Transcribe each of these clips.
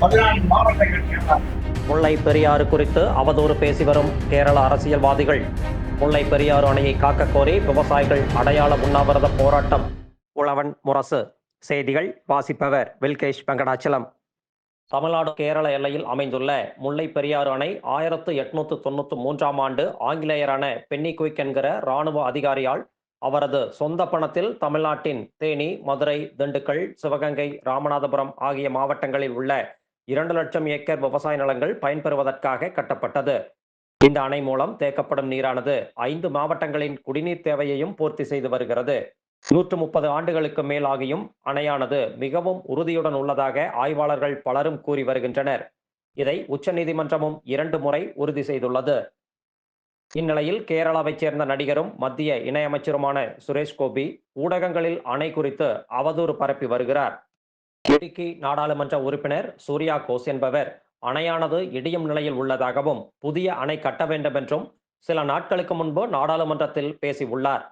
பதினான்கு மாவட்டங்கள் முல்லை பெரியாறு குறித்து அவதூறு பேசி வரும் கேரள அரசியல்வாதிகள் முல்லை பெரியாறு அணையை காக்க கோரி விவசாயிகள் அடையாள உண்ணாவிரத போராட்டம். உழவன் முரசு. செய்திகள் வாசிப்பவர் வில்கேஷ் வெங்கடாச்சலம். தமிழ்நாடு கேரள எல்லையில் அமைந்துள்ள முல்லை பெரியாறு அணை ஆயிரத்து எட்நூத்து தொண்ணூத்தி மூன்றாம் ஆண்டு ஆங்கிலேயரான பென்னி குயிக் என்கிற இராணுவ அதிகாரியால் அவரது சொந்த பணத்தில் தமிழ்நாட்டின் தேனி மதுரை திண்டுக்கல் சிவகங்கை ராமநாதபுரம் ஆகிய மாவட்டங்களில் உள்ள இரண்டு லட்சம் ஏக்கர் விவசாய நிலங்கள் பயன்பெறுவதற்காக கட்டப்பட்டது. இந்த அணை மூலம் தேக்கப்படும் நீரானது ஐந்து மாவட்டங்களின் குடிநீர் தேவையையும் பூர்த்தி செய்து வருகிறது. நூற்று முப்பது ஆண்டுகளுக்கு மேலாகியும் அணையானது மிகவும் உறுதியுடன் உள்ளதாக ஆய்வாளர்கள் பலரும் கூறி வருகின்றனர். இதை உச்சநீதிமன்றமும் இரண்டு முறை உறுதி செய்துள்ளது. இந்நிலையில் கேரளாவைச் சேர்ந்த நடிகரும் மத்திய இணையமைச்சருமான சுரேஷ் கோபி ஊடகங்களில் அணை குறித்து அவதூறு பரப்பி வருகிறார். இடுக்கி நாடாளுமன்ற உறுப்பினர் சூர்யா கோஸ் என்பவர் அணையானது இடியும் நிலையில் உள்ளதாகவும் புதிய அணை கட்ட வேண்டும் என்றும் சில நாட்களுக்கு முன்பு நாடாளுமன்றத்தில் பேசியுள்ளார்.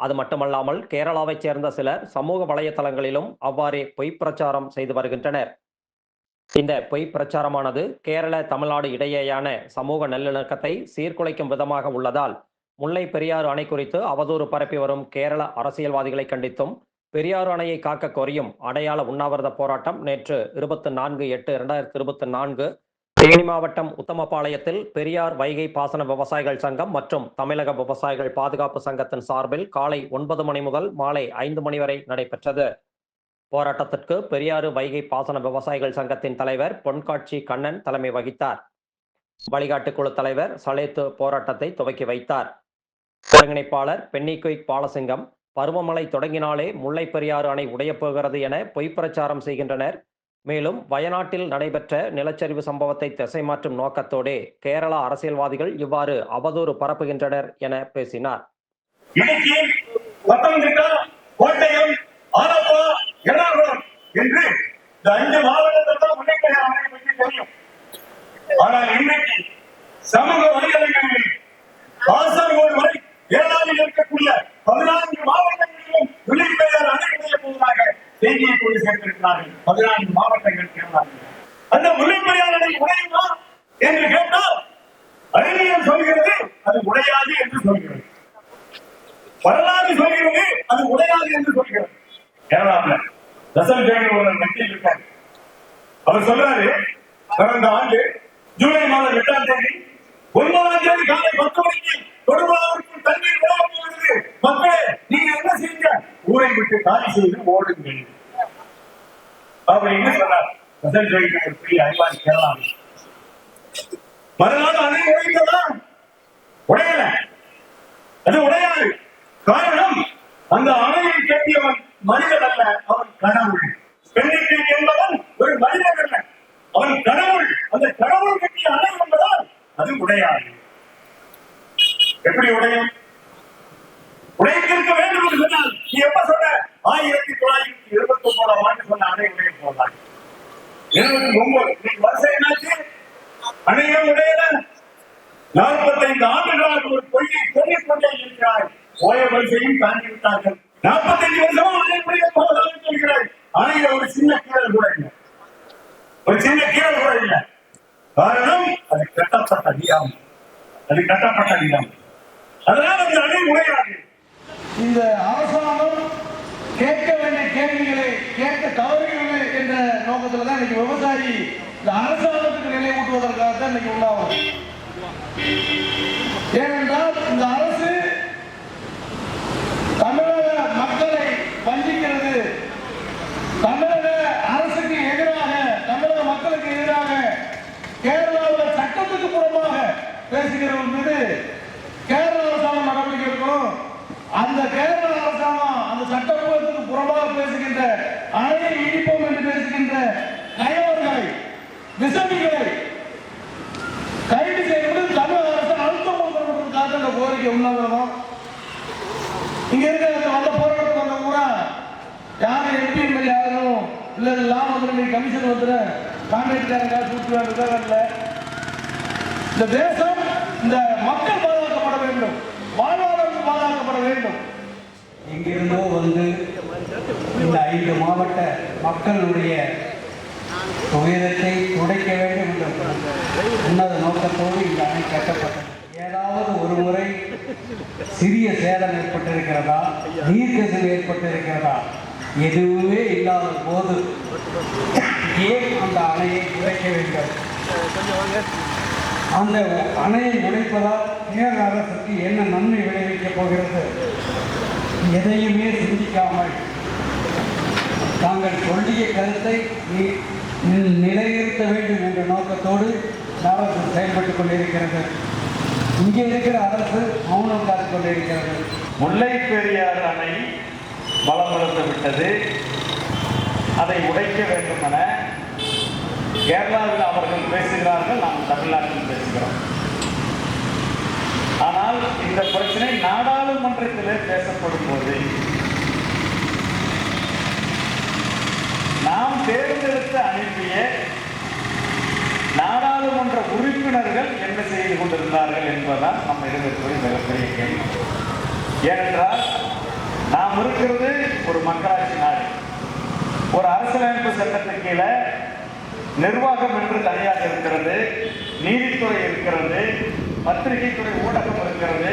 அது மட்டுமல்லாமல் கேரளாவைச் சேர்ந்த சிலர் சமூக வலைதளங்களிலும் அவ்வாறே பொய் பிரச்சாரம் செய்து வருகின்றனர். இந்த பொய் பிரச்சாரமானது கேரள தமிழ்நாடு இடையேயான சமூக நல்லிணக்கத்தை சீர்குலைக்கும் விதமாக உள்ளதால் முல்லை பெரியாறு அணை குறித்து அவதூறு பரப்பி வரும் கேரள அரசியல்வாதிகளை கண்டித்தும் பெரியாறு அணையை காக்க கோரியும் அடையாள உண்ணாவிரத போராட்டம் நேற்று இருபத்தி நான்கு எட்டு இரண்டாயிரத்தி இருபத்தி நான்கு. தேனி மாவட்டம் உத்தமபாளையத்தில் பெரியார் வைகை பாசன விவசாயிகள் சங்கம் மற்றும் தமிழக விவசாயிகள் பாதுகாப்பு சங்கத்தின் சார்பில் காலை ஒன்பது மணி முதல் மாலை ஐந்து மணி வரை நடைபெற்றது. போராட்டத்திற்கு பெரியாறு வைகை பாசன விவசாயிகள் சங்கத்தின் தலைவர் பொன்காட்சி கண்ணன் தலைமை வகித்தார். வழிகாட்டு குழு தலைவர் சலேத்து போராட்டத்தை துவக்கி வைத்தார். ஒருங்கிணைப்பாளர் பென்னிகுயிக் பாலசிங்கம் பருவமழை தொடங்கினாலே முல்லைப்பெரியாறு அணை உடையப்போகிறது என பொய்ப்பிரச்சாரம் செய்கின்றனர். மேலும் வயநாட்டில் நடைபெற்ற நிலச்சரிவு சம்பவத்தை திசை மாற்றும் நோக்கத்தோடு கேரளா அரசியல்வாதிகள் இவ்வாறு அவதூறு பரப்புகின்றனர் என பேசினார். சமூக வலைதளங்களில் காசர்கோடு வரை ஏழாவில் இருக்கக்கூடிய பதினான்கு மாவட்டங்களிலும் விழிப்பெயர் அணை செய்ய போவதாக செய்தியை கொண்டு சேர்த்திருக்கிறார்கள். பதினான்கு மாவட்டங்கள் கேரளாவில். அந்த முல்லைப்பெரியார் அணை உடையுமா என்று கேட்டால் அறிவியல் சொல்கிறது அது உடையாது என்று சொல்கிறது. வரலாறு சொல்கிறது அது உடையாது என்று சொல்கிறது. கேரளாவில் ரசல் ஜெயின் ஒரு வக்கீல் இருக்கார். அவர் சொல்றாரு கடந்த ஆண்டு ஜூலை மாதம் எட்டாம் தேதி ஒன்பதாம் தேதி காலை பத்து மணிக்கு தொடுபுழாவிற்கு தண்ணீர் மக்களே நீங்க என்ன செய்யுங்க? ஊரை விட்டு காலி செய்து ஓடுங்கள். என்ன சொன்னார்? ரசல் ஜெயின் ஒரு பெரிய அறிவாளி கேரளாவில். மறுநாள் அணை உடைந்ததா உடையல அது உடையாது காரணம் அந்த அணையை கட்டியவன் மனிதன் அல்ல அவன் கடவுள் பெண்ணிக்கு என்பவன் ஒரு மனிதன் அல்ல அவன் கடவுள் அந்த கடவுள் கட்டிய அணை என்பதால் அது உடையாது எப்படி உடையும் உடைத்திருக்க வேண்டும் என்று சொன்னால் நீ எப்ப சொன்ன ஆயிரத்தி தொள்ளாயிரத்தி இருபத்தி ஒன்பதாம் ஆண்டு சொன்ன அணை உடைய போதான் இருபத்தி ஒன்பது இன்னைக்கு வருஷம் என்னாச்சு உடையல நாற்பத்தைந்து ஆண்டுகளாக ஒரு பொய்யை சொல்லிக் கொண்டே இருக்கிறாய். ஓய வரிசையும் தாண்டி விட்டார்கள் வருஷமா சொல்கிறாய். ஒரு சின்ன கீழல் கூட இல்லை. ஒரு சின்ன கீழல் கூட இல்லை. காரணம் அது கட்டப்பட்ட நிலம். அது கட்டப்பட்ட நிலம். அதனால அந்த அணி உடையாது. இந்த அரசாங்கம் கேட்க வேண்டிய கேள்விகளை கேட்க தவறுகளை நோக்கத்துல தான் இன்னைக்கு விவசாயி இந்த அரசாங்கத்துக்கு நினைவூட்டுவதற்காக தான் இன்னைக்கு உண்டாகும் ஏனென்றால் இந்த அரசு தமிழ் மக்களை வஞ்சிக்கிறது தமிழக அரசுக்கு எதிராக தமிழக மக்களுக்கு எதிராக கேரளாவில் சட்டத்துக்கு புறமாக பேசுகிறவர்கள் மீது கேரள அரசாங்கம் நடவடிக்கை எடுக்கணும் அந்த கேரள அரசாங்கம் அந்த சட்டப்பூர்வத்துக்கு புறமாக பேசுகின்ற அணையை இடிப்போம் என்று பேசுகின்ற கயவர்களை விசமிகளை கைது செய்வது தமிழக அரசு அழுத்தம் கொடுக்கறதுக்காக இந்த கோரிக்கை உண்ணாவிரதம். இங்க இருக்கிற அந்த வந்த போராட்டத்துக்கு வந்த பூரா யாரும் எம்பி எம்எல்ஏ ஆகணும் இல்ல இல்லாம வந்து நீ கமிஷன் வந்துட கான்ட்ராக்டாரங்க கூட்டு வரல இந்த தேசம் இந்த மக்கள் பாதுகாக்கப்பட வேண்டும். வாழ்வாதாரம் பாதுகாக்கப்பட வேண்டும். எங்கிருந்தோ வந்து இந்த ஐந்து மாவட்ட மக்களுடைய துயரத்தை துடைக்க வேண்டும் என்ற உன்னத நோக்கத்தோடு இந்த அணை கட்டப்பட்டது. ஏதாவது ஒரு முறை சிறிய சேதம் ஏற்பட்டிருக்கிறதா? நீர்க்கசிவு ஏற்பட்டிருக்கிறதா? எதுவுமே இல்லாத போது ஏன் அந்த அணையை உடைக்க வேண்டும்? அந்த அணையை உடைப்பதால் கேரள அரசுக்கு என்ன நன்மை விளைவிக்கப் போகிறது? எதையுமே சிந்திக்காமல் தாங்கள் சொல்லிய கருத்தை நீ நிலைநிறுத்த வேண்டும் என்ற நோக்கத்தோடு அரசு செயல்பட்டுக் கொண்டிருக்கிறது. இங்கே இருக்கிற அரசு மௌனம் காத்துக் கொண்டிருக்கிறது. முல்லை பெரியாறு அணை பலமிழந்து விட்டது அதை உடைக்க வேண்டும் என கேரளாவில் அவர்கள் பேசுகிறார்கள் நாம் தமிழ்நாட்டில் பேசுகிறோம். ஆனால் இந்த பிரச்சனை நாடாளுமன்றத்திலே பேசப்படும் போது நாம் தேர்ந்தெடுத்து அனுப்பிய நாடாளுமன்ற உறுப்பினர்கள் என்ன செய்து கொண்டிருந்தார்கள் என்பதுதான் நம்ம இருக்கக்கூடிய மிகப்பெரிய கேள்வி. ஏனென்றால் நாம் இருக்கிறது ஒரு மக்களாட்சி நாடு. ஒரு அரசியலமைப்பு சட்டத்தின் கீழே நிர்வாகம் என்று தனியாக இருக்கிறது நீதித்துறை இருக்கிறது பத்திரிகை துறை ஊடகம் இருக்கிறது.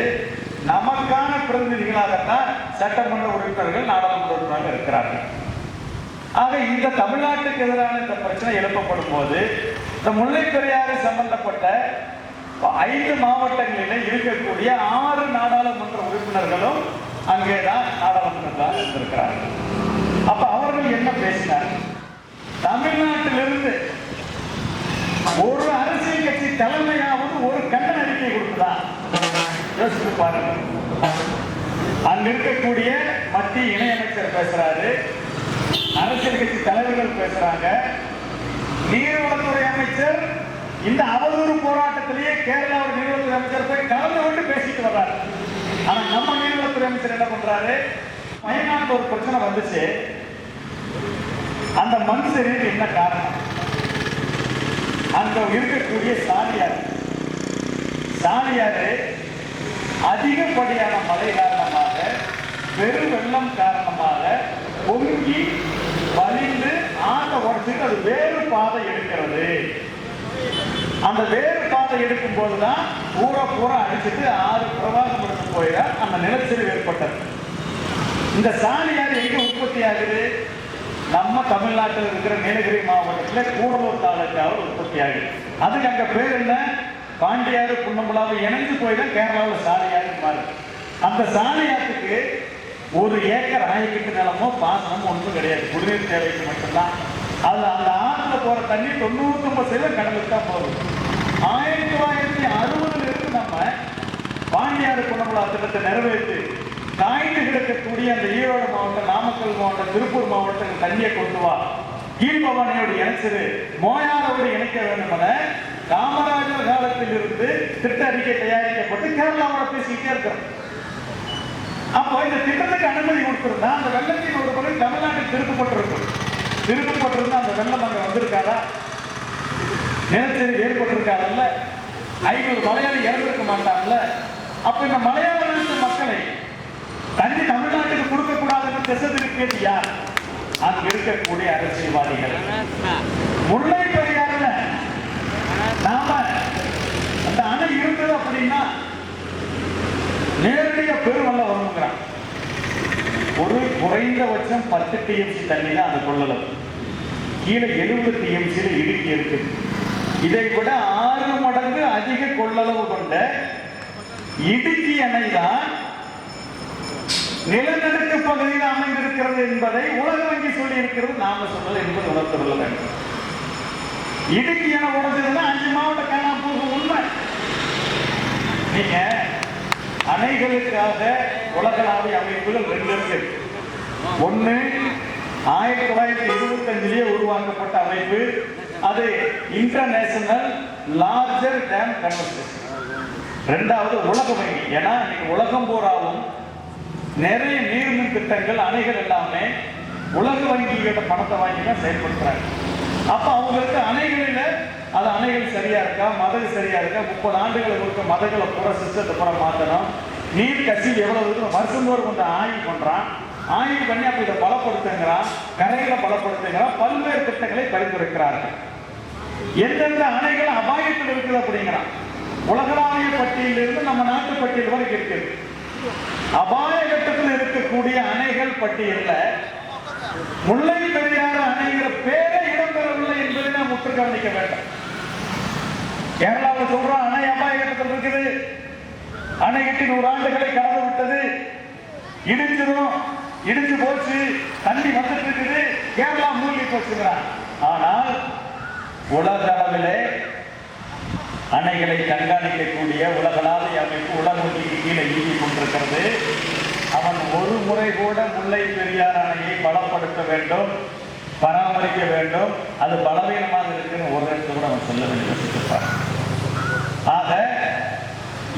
நமக்கான பிரதிநிதிகளாகத்தான் சட்டமன்ற உறுப்பினர்கள் நாடாளுமன்ற உறுப்பினர்கள் இருக்கிறார்கள். ஆக இந்த தமிழ்நாட்டுக்கு எதிரான இந்த பிரச்சனை எழுப்பப்படும் போது இந்த முல்லை பெரியாறு சம்பந்தப்பட்ட ஐந்து மாவட்டங்களில் இருக்கக்கூடிய ஆறு நாடாளுமன்ற உறுப்பினர்களும் அங்கேதான் நாடாளுமன்றத்தில் இருந்திருக்கிறார்கள். அப்ப அவர்கள் என்ன பேசினார்? தமிழ்நாட்டிலிருந்து ஒரு அரசியல் கட்சி தலைமையாவது ஒரு கண்டன அறிக்கை கொடுத்ததா? யோசித்து பாருங்க அங்க இருக்கக்கூடிய மத்திய இணையமைச்சர் பேசுறாரு. அரசியல் கட்சி தலைவர்கள் பேசுறாங்க. நீர்வளத்துறை அமைச்சர் இந்த அவதூறு போராட்டத்திலேயே கேரளாவோட நீர்வளத்துறை அமைச்சர் போய் கலந்து கொண்டு பேசிட்டு வர்றாரு. ஆனா நம்ம நீர்வளத்துறை அமைச்சர் என்ன பண்றாரு? வயநாட்டுல ஒரு பிரச்சனை வந்துச்சு. அந்த மண் சரிவு என்ன காரணம்? அங்க இருக்கக்கூடிய சாலியார். சாலியாரு அதிகப்படியான மழை காரணமாக பெரு வெள்ளம் காரணமாக பொங்கி வலிந்து ஆட்ட உடச்சிட்டு அது வேறு பாதை எடுக்கிறது. அந்த வேறு பாதை எடுக்கும் போதுதான் பூரா பூரா அடிச்சுட்டு ஆறு பிரவாகம் எடுத்து போயிட அந்த நிலச்சரிவு ஏற்பட்டது. இந்த சாணியார் எங்க உற்பத்தி ஆகுது? நம்ம தமிழ்நாட்டில் இருக்கிற நீலகிரி மாவட்டத்தில் கூடலூர் தாலுக்காவில் உற்பத்தி ஆகுது. அதுக்கு அங்க பேர் என்ன? பாண்டியாறு புன்னம்புலாவை இணைந்து போயிட கேரளாவில் சாலியாறு மாறு அந்த சாலியாத்துக்கு ஒரு ஏக்கர் ஆயிரத்து நிலமோ பாசனமோ ஒன்றும் கிடையாது. குடிநீர் தேவைக்கு மட்டும்தான். அது அந்த ஆற்றுல போற தண்ணி தொண்ணூத்தொன்பது சதவீதம் கடலுக்கு தான் போகும் ஆயிரத்தி தொள்ளாயிரத்தி அறுபதுல இருந்து நம்ம பாண்டியாறு குணமுலா திட்டத்தை நிறைவேற்றி காய்ந்து கிடக்கக்கூடிய அந்த ஈரோடு மாவட்டம் நாமக்கல் மாவட்டம் திருப்பூர் மாவட்டத்தில் தண்ணியை கொண்டு வா. கீழ்பவானியோடு இணைச்சது மோயாரோடு இணைக்க வேண்டும் என காமராஜர் காலத்தில் இருந்து திட்ட அறிக்கை தயாரிக்கப்பட்டு கேரளாவோட பேசிக்கிட்டே இருக்கிறோம். அப்போ இந்த திட்டத்துக்கு அனுமதி கொடுத்திருந்தா அந்த வெள்ளத்தின் ஒரு பகுதி தமிழ்நாட்டில் திருப்பப்பட்டிருக்கும். திருப்பப்பட்டிருந்தா அந்த வெள்ளம் அங்கே வந்திருக்காதா? நிலச்சரி ஏற்பட்டிருக்காங்கல்ல ஐநூறு மலையாளி இறந்திருக்க மாட்டாங்கல்ல? அப்ப இந்த மலையாள மக்களை தண்ணி தமிழ்நாட்டுக்கு கொடுக்க கூடாதுன்னு திசை திருப்பியது யார்? அங்க இருக்கக்கூடிய அரசியல்வாதிகள். முல்லை பெரியாறுல நாம குறைந்தபட்சம் பத்து டிஎம்சி தண்ணி தான் அது கொள்ளலாம். கீழே எழுபது டிஎம்சியில் இடுக்கி இருக்கு. இதை விட ஆறு மடங்கு அதிக கொள்ளளவு கொண்ட இடுக்கி அணை தான் நிலநடுக்க பகுதியில் அமைந்திருக்கிறது என்பதை உலக வங்கி சொல்லி இருக்கிறது நாம சொல்றது என்பது உணர்ந்து கொள்ள வேண்டும் இடுக்கி அணை உடஞ்சதுன்னா அஞ்சு மாவட்டம் காணாம போகும் உண்மை. நீங்க அணைகளுக்காக உலகளாவிய அமைப்புகள் ரெண்டு இருக்கு. ஒண்ணு ஆயிரத்தி தொள்ளாயிரத்தி இருபத்தஞ்சிலேயே உருவாக்கப்பட்ட அமைப்பு. அது இன்டர்நேஷனல் லார்ஜர் டேம் கன்வர்சேஷன் ரெண்டாவது உலக வங்கி. ஏன்னா இன்னைக்கு உலகம் பூராவும் நிறைய நீர்மின் திட்டங்கள் அணைகள் எல்லாமே உலக வங்கிகிட்ட பணத்தை வாங்கி தான் செயல்படுத்துறாங்க. அப்ப அவங்களுக்கு அணைகளில் அது அணைகள் சரியா இருக்கா? மதகு சரியா இருக்கா? முப்பது ஆண்டுகளுக்கு இருக்க மதகளை பூரா சிஸ்டத்தை பூரா மாத்தணும். நீர் கசிவு எவ்வளவு வருஷம் வருஷந்தோறும் கொஞ்சம் ஆய்வு பண்றான். ஆய்வு பண்ணி அப்ப இதை பலப்படுத்துங்கிறான் கரைகளை பலப்படுத்துங்கிறான் பல்வேறு திட்டங்களை பரிந்துரைக்கிறார்கள். எந்தெந்த அணைகள் அபாயத்தில் இருக்குது அப்படிங்கிறான். உலகளாவிய பட்டியலிருந்து நம்ம நாட்டு பட்டியல் வரைக்கும் இருக்குது அபாய கட்டத்தில் இருக்கக்கூடிய அணைகள் பட்டியல்ல முல்லை பெரியாறு பேரை பேரே இடம்பெறவில்லை என்பதை நாம் உற்று கவனிக்க வேண்டும். கேரளாவில் சொல்றோம் அணை அபாய கட்டத்தில் இருக்குது. அணை கட்டி நூறு ஆண்டுகளை கடந்து விட்டது. இடிச்சிடும் இடிஞ்சு போச்சு தண்ணி வந்துட்டு இருக்குது கேரளா மூழ்கி போச்சுங்கிறான் ஆனால் உலக அளவிலே அணைகளை கண்காணிக்கக்கூடிய உலகளாவிய அமைப்பு உலகத்திற்கு கீழே இயங்கிக் கொண்டிருக்கிறது. அவன் ஒரு முறை கூட முல்லை பெரியார் அணையை பலப்படுத்த வேண்டும் பராமரிக்க வேண்டும் அது பலவீனமாக இருக்குன்னு ஒரு இடத்துல கூட அவன் சொல்ல வேண்டும் ஆக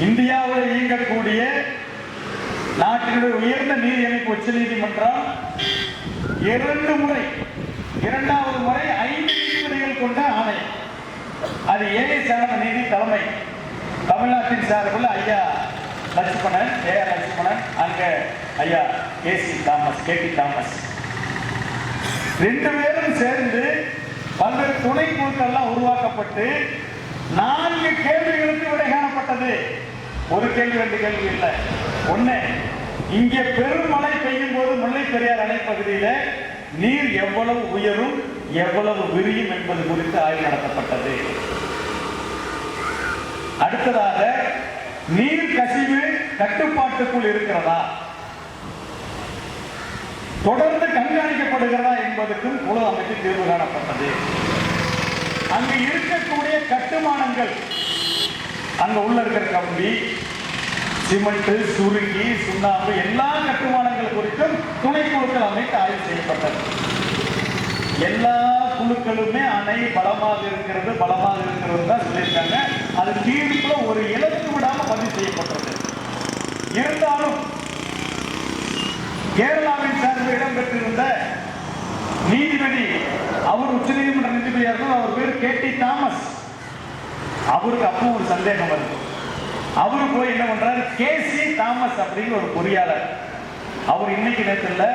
இந்தியாவில் இயங்கக்கூடிய நாட்டினுடைய உயர்ந்த நீதி அமைப்பு உச்ச நீதிமன்றம் இரண்டு முறை இரண்டாவது முறை ஐந்து நீதிபதிகள் கொண்ட ஆணை அது ஏழை சார்ந்த நீதி தலைமை. தமிழ்நாட்டின் சார்பில் ஐயா லட்சுமணன் ஏ ஆர் லட்சுமணன் அங்க ஐயா K C Thomas K T Thomas. ரெண்டு பேரும் சேர்ந்து பல்வேறு துணை குழுக்கள்லாம் உருவாக்கப்பட்டு நான்கு கேள்விகளுக்கு விடை காணப்பட்டது. ஒரு கேள்வி ரெண்டு கேள்வி இல்லை. ஒன்று இங்கே பெருமழை பெய்யும் போது முல்லை பெரியார் அணை பகுதியில நீர் எவ்வளவு உயரும் எவ்வளவு விரியும் என்பது குறித்து ஆய்வு நடத்தப்பட்டது. அடுத்ததாக நீர் கசிவு கட்டுப்பாட்டுக்குள் இருக்கிறதா? தொடர்ந்து கண்காணிக்கப்படுகிறதா என்பதற்கும் குழு அமைத்து தீர்வு காணப்பட்டது. அங்கு இருக்கக்கூடிய கட்டுமானங்கள் அங்க உள்ள இருக்கிற கம்பி சிமெண்ட் சுருங்கி சுண்ணாம்பு எல்லா கட்டுமானங்கள் குறித்தும் துணை குழுக்கள் அமைத்து ஆய்வு செய்யப்பட்டது. எல்லா குழுக்களுமே அணை பலமாக இருக்கிறது பலமாக இருக்கிறது தான் சொல்லியிருக்காங்க. அது தீர்ப்புல ஒரு இலக்கு விடாம பதிவு செய்யப்பட்டது. இருந்தாலும் கேரளாவின் சார்பில் இடம்பெற்றிருந்த நீதிபதி அவர் உச்சநீதிமன்ற நீதிபதியாக இருந்தார். அவர் பேர் கே டி தாமஸ். அவருக்கு அப்போ ஒரு சந்தேகம் வருது. அவரு போய் என்ன பண்றாரு? கேசி தாமஸ் அப்படிங்கிற ஒரு பொறியாளர். அவர் இன்னைக்கு நேரத்தில்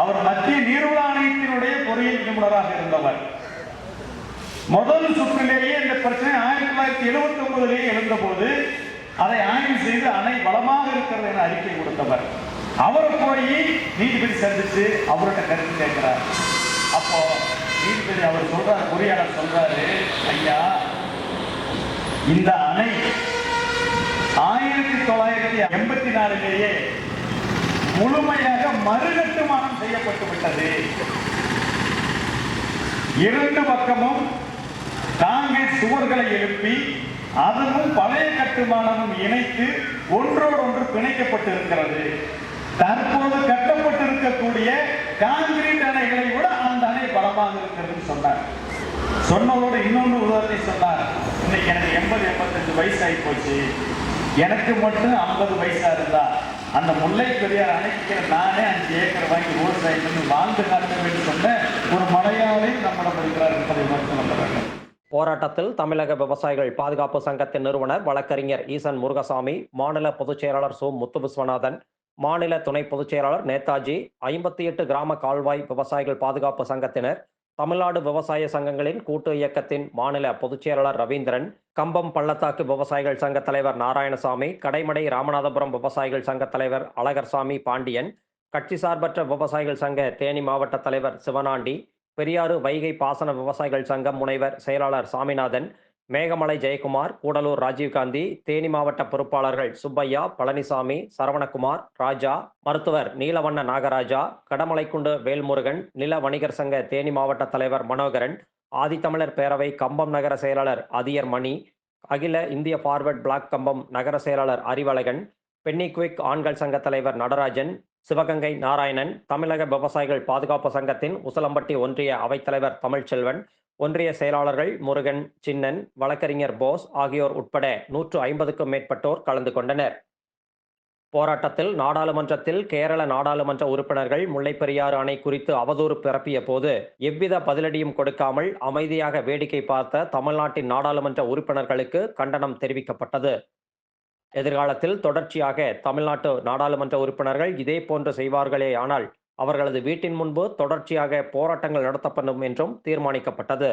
அவர் மத்திய நீர்வள ஆணையத்தினுடைய பொறியியல் நிபுணராக இருந்தவர். முதல் சுற்றிலேயே இந்த பிரச்சனை ஆயிரத்தி தொள்ளாயிரத்தி எழுபத்தி ஒன்பதிலேயே எழுந்தபோது அதை ஆய்வு செய்து அணை பலமாக இருக்கிறது என அறிக்கை கொடுத்தவர். அவர் போய் நீதிபதி சந்திச்சு அவர்கிட்ட கருத்து கேட்கிறார். அப்போ நீதிபதி அவர் சொல்றாரு பொறியாளர் சொல்றாரு ஐயா இந்த அணை ஆயிரத்தி தொள்ளாயிரத்தி எண்பத்தி நாலுலேயே முழுமையாக மறுகட்டுமானம் செய்யப்பட்டு விட்டது. இரண்டு பக்கமும் காங்கிரஸ் சுவர்களை எழுப்பி அதுவும் பழைய கட்டுமானமும் இணைத்து ஒன்றோடு ஒன்று பிணைக்கப்பட்டிருக்கிறது. தற்போது கட்டப்பட்டிருக்கக்கூடிய கான்கிரீட் அணைகளை விட அந்த அணை பலமாக இருக்கிறது சொன்னார். சொன்னதோடு இன்னொன்று உதாரணத்தை சொன்னார். இன்னைக்கு எனக்கு எண்பது எண்பத்தஞ்சு வயசு ஆகி போச்சு. எனக்கு மட்டும் ஐம்பது வயசா இருந்தா. அந்த முல்லை பெரியார் அணைக்கிற நானே அஞ்சு ஏக்கர் வாங்கி விவசாயம் பண்ணி வாழ்ந்து காட்ட வேண்டும் சொன்ன ஒரு மலையாளி நம்மிடம் இருக்கிறார் என்பதை மட்டும் நம்புறாங்க போராட்டத்தில் தமிழக விவசாயிகள் பாதுகாப்பு சங்கத்தின் நிறுவனர் வழக்கறிஞர் ஈசன் முருகசாமி மாநில பொதுச் செயலாளர் சு முத்து விஸ்வநாதன் மாநில துணை பொதுச் செயலாளர் நேதாஜி ஐம்பத்தி எட்டு கிராம கால்வாய் விவசாயிகள் பாதுகாப்பு சங்கத்தினர் தமிழ்நாடு விவசாய சங்கங்களின் கூட்டு இயக்கத்தின் மாநில பொதுச் செயலாளர் ரவீந்திரன் கம்பம் பள்ளத்தாக்கு விவசாயிகள் சங்க தலைவர் நாராயணசாமி கடைமடை ராமநாதபுரம் விவசாயிகள் சங்க தலைவர் அழகர்சாமி பாண்டியன் கட்சி சார்பற்ற விவசாயிகள் சங்க தேனி மாவட்ட தலைவர் சிவனாண்டி பெரியாறு வைகை பாசன விவசாயிகள் சங்கம் முனைவர் செயலாளர் சாமிநாதன் மேகமலை ஜெயக்குமார் கூடலூர் ராஜீவ்காந்தி தேனி மாவட்ட பொறுப்பாளர்கள் சுப்பையா பழனிசாமி சரவணகுமார் ராஜா மருத்துவர் நீலவண்ண நாகராஜா கடமலைக்குண்டு வேல்முருகன் நில வணிகர் சங்க தேனி மாவட்ட தலைவர் மனோகரன் ஆதித்தமிழர் பேரவை கம்பம் நகர செயலாளர் அதியர் மணி அகில இந்திய ஃபார்வர்ட் பிளாக் கம்பம் நகர செயலாளர் அறிவழகன் பென்னி குவிக் ஆண்கள் சங்க தலைவர் நடராஜன் சிவகங்கை நாராயணன் தமிழக விவசாயிகள் பாதுகாப்பு சங்கத்தின் உசலம்பட்டி ஒன்றிய அவைத்தலைவர் தமிழ்ச்செல்வன் ஒன்றிய செயலாளர்கள் முருகன் சின்னன் வழக்கறிஞர் போஸ் ஆகியோர் உட்பட நூற்று ஐம்பதுக்கும் மேற்பட்டோர் கலந்து கொண்டனர். போராட்டத்தில் நாடாளுமன்றத்தில் கேரள நாடாளுமன்ற உறுப்பினர்கள் முல்லைப்பெரியாறு அணை குறித்து அவதூறு பிறப்பிய போது எவ்வித பதிலடியும் கொடுக்காமல் அமைதியாக வேடிக்கை பார்த்த தமிழ்நாட்டின் நாடாளுமன்ற உறுப்பினர்களுக்கு கண்டனம் தெரிவிக்கப்பட்டது. எதிர்காலத்தில் தொடர்ச்சியாக தமிழ்நாட்டு நாடாளுமன்ற உறுப்பினர்கள் இதே போன்று செய்வார்களே ஆனால் அவர்களது வீட்டின் முன்பு தொடர்ச்சியாக போராட்டங்கள் நடத்தப்படும் என்றும் தீர்மானிக்கப்பட்டது.